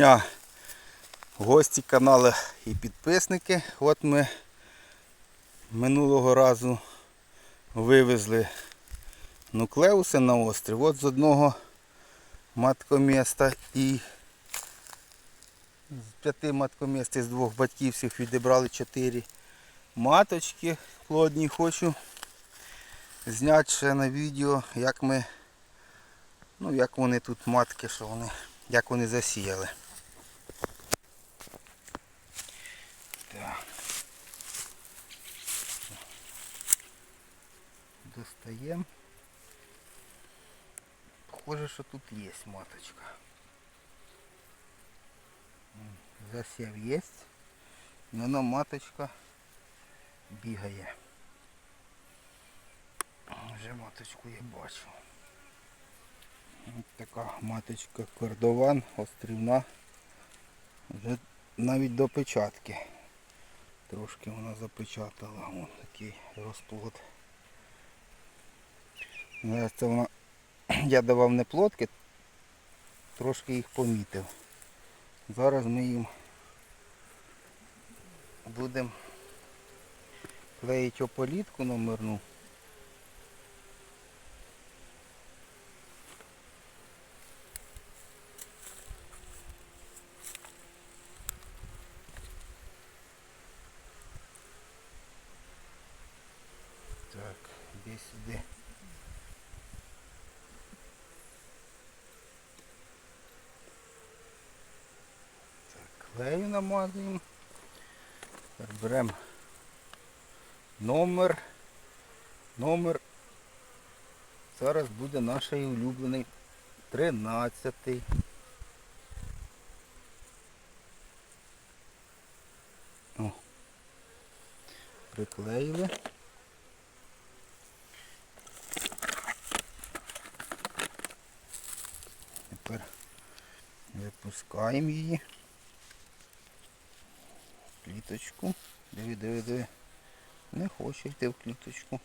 дня, гості каналу і підписники. От ми минулого разу вивезли нуклеуси на острів. От з одного маткоміста і з п'яти маткоміст з двох батьків всіх відібрали чотири маточки плодні. Хочу зняти ще на відео, як ми, ну як вони тут матки, що вони як вони засіяли. Так. Достаємо. Похоже, що тут є маточка. М, Засів є. І маточка бігає. Вже маточку я бачу. Ось така маточка кордован, острівна. Вже навіть до печатки. Трошки вона запечатала. Ось такий розплод. Зараз це вона, я давав не плотки, трошки їх помітив. Зараз ми їм будемо клеїти ополітку номерну. Так, іди сюди. Так, клею намазуємо. Тепер беремо номер. Номер. Зараз буде наш улюблений 13. О. Приклеїли. Випускаємо її. В Кліточку. Диви, диви, диви. Не хоче йти в кліточку.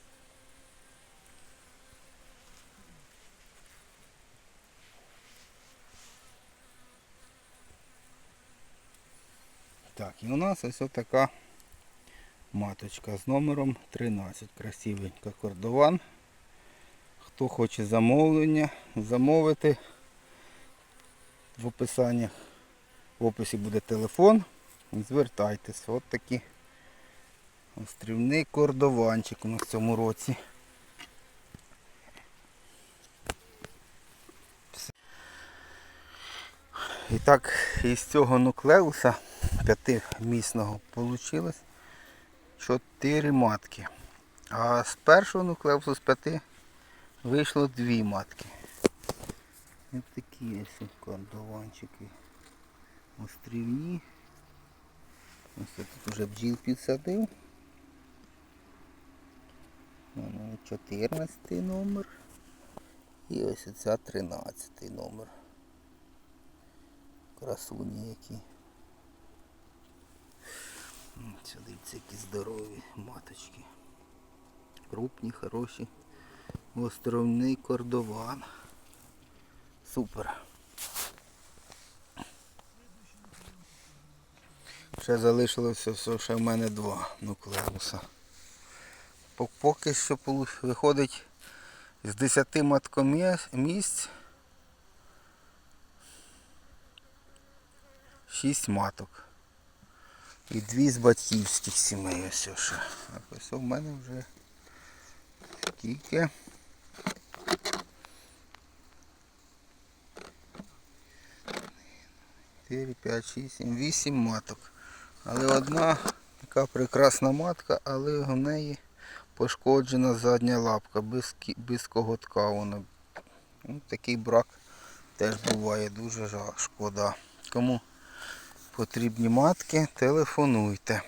Так, і у нас ось така маточка з номером 13. Красивенька кордован. Хто хоче замовлення, замовити в описанні. В описі буде телефон. Звертайтесь. От такі острівний кордованчик у нас в цьому році. І так, із цього нуклеуса п'ятимісного вийшло 4 матки. А з першого нуклеусу з п'яти вийшло дві матки. Ось такі ось кордованчики острівні. Ось тут вже бджіл підсадив. Воно 14 номер. І ось ця 13 номер. Красуні які. Сюди ці які здорові маточки. Крупні, хороші. Островний кордован. Супер. Ще залишилося все, ще в мене два нуклеуса. Пок- Поки що виходить з 10 маткомісць 6 маток. І дві з батьківських сімей ось ще. Так ось у мене вже скільки. Чотири, п'ять, шість, сім, вісім маток. Але одна така прекрасна матка, але в неї пошкоджена задня лапка, без, без коготка вона. Ну, такий брак теж буває дуже шкода. Кому потрібні матки, телефонуйте.